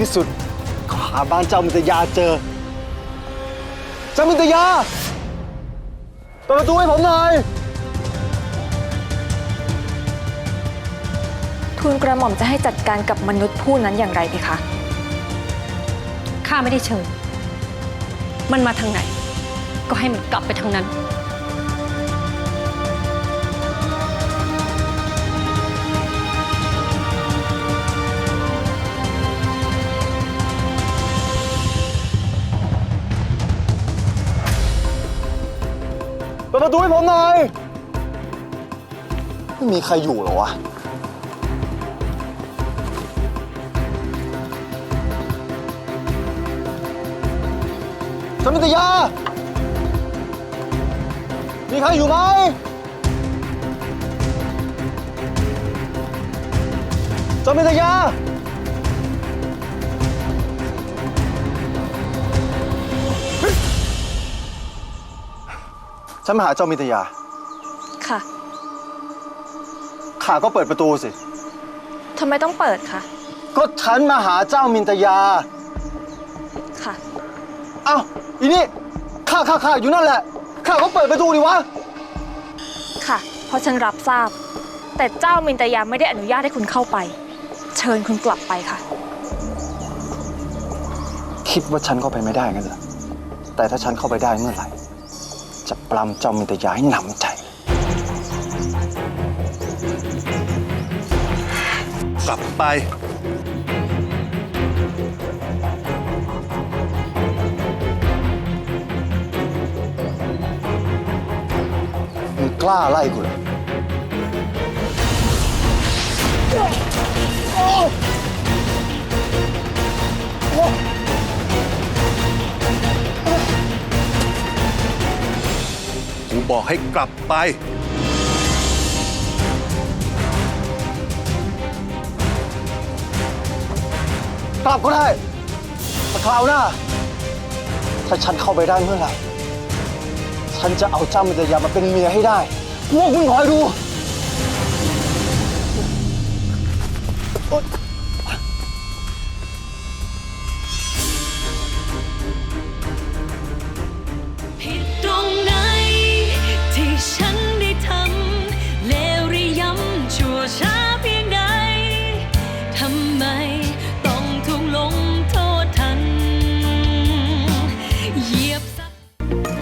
ที่สุดก็หาบ้านเจ้ามิตรยาเจอ เจ้ามิตรยาเปิดประตูให้ผมหน่อย ทูลกระหม่อมจะให้จัดการกับมนุษย์ผู้นั้นอย่างไรดีคะ ข้าไม่ได้เชิญ มันมาทางไหน ก็ให้มันกลับไปทางนั้น ดประตูให้ผมหน่อย ไม่มีใครอยู่เหรอวะ สมิตยา มีใครอยู่ไหม สมิตยา ฉันมาหาเจ้ามิตยา ค่ะ ข้าก็เปิดประตูสิ ทำไมต้องเปิดคะ ก็ฉันมาหาเจ้ามินตยา ค่ะ เอ้าอีนี่ข้าข้าข้าอยู่นั่นแหละ ข้าก็เปิดประตูดิวะ ค่ะ เพราะฉันรับทราบ แต่เจ้ามินตยาไม่ได้อนุญาตให้คุณเข้าไป เชิญคุณกลับไปค่ะ คิดว่าฉันเข้าไปไม่ได้งั้นเหรอ แต่ถ้าฉันเข้าไปได้เมื่อไหร่ จะปลำเจ้ามินตยาให้หนำใจ กลับไป มึงกล้าไล่กูเหรอ บอกให้กลับไป กลับก็ได้แต่คราวหน้า ถ้าฉันเข้าไปได้เมื่อไหร่ ฉันจะเอาเจ้ามินตยามาเป็นเมียให้ได้ พวกมึงคอยดู Bye.